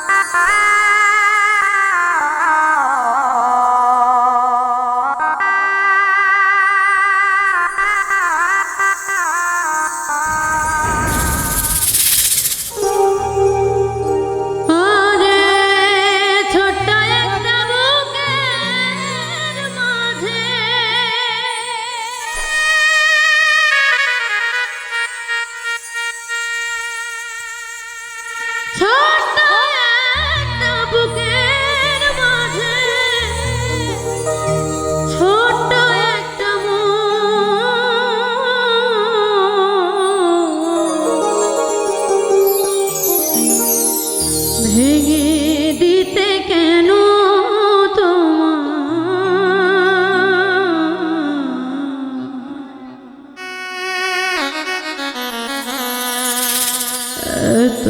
Ah, ah, ah. এত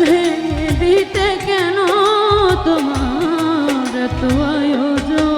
ভেঙে দিতে কেন তোমার তো আয়োজন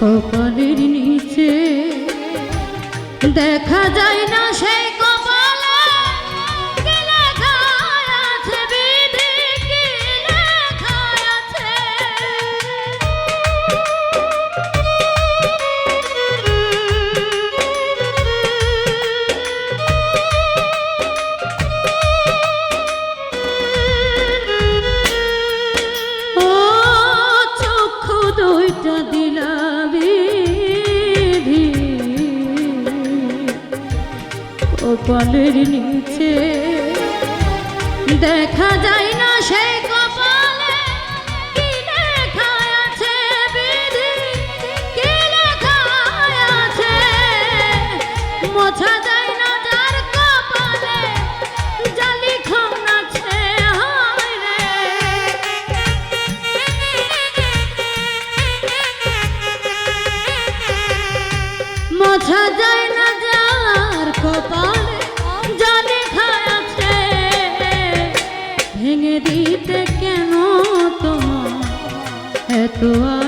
কপালের নিচে দেখা যায় না সেই কপালের নিচে। দেখা যায় না সেই Whoa.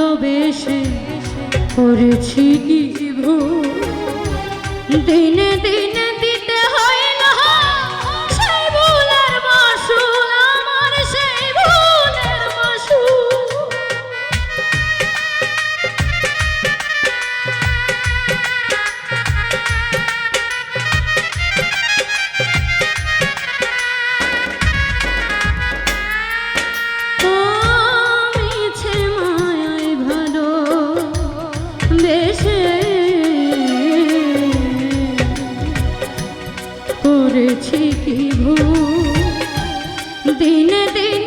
ভালোবেসে করেছি কি ভুল? দিনে দিন दिन दिन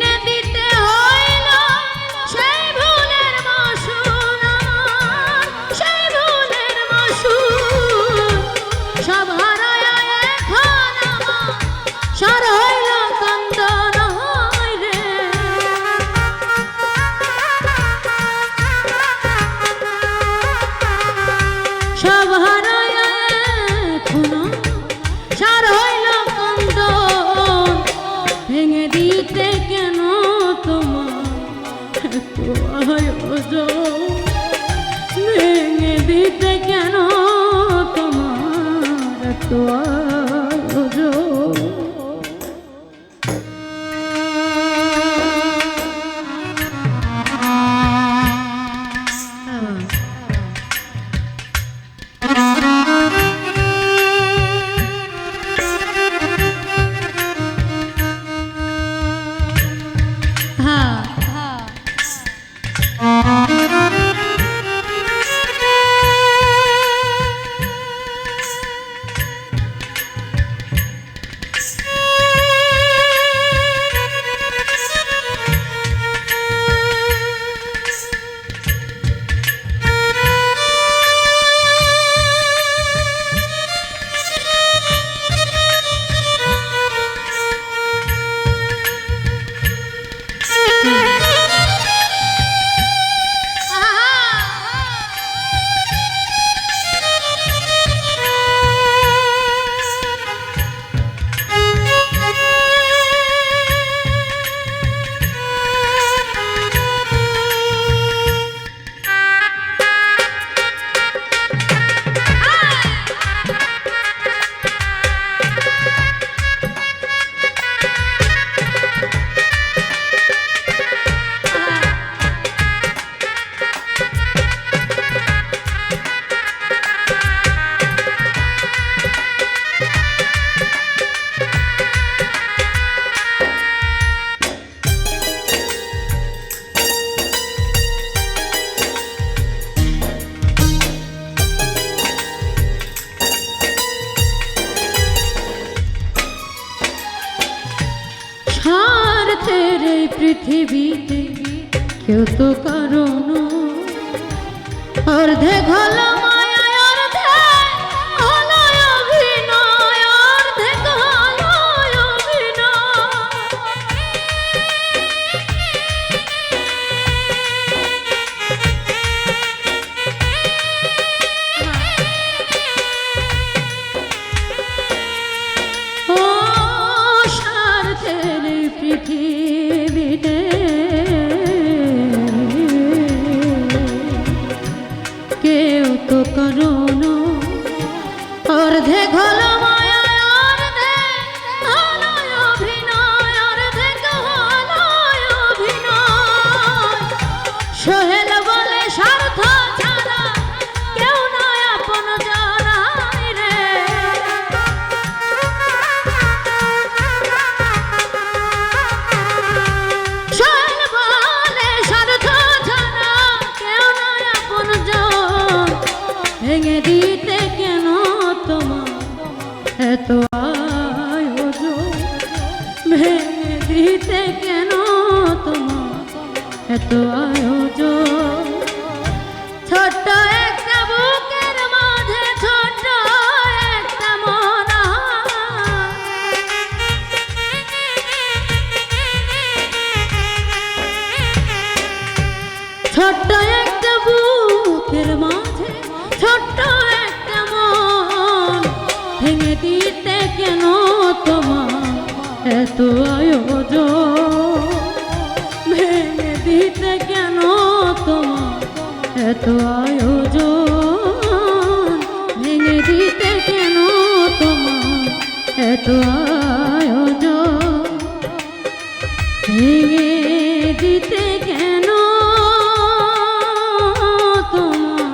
Música পৃথিবীতে কেউ তো কারণ অর্ধেক হলাম 断 বিধিতে কেন তোমার এত আয়োজন? ভেঙে দিতে কেন তোমার এত আয়োজন? ভেঙে দিতে কেন তোমার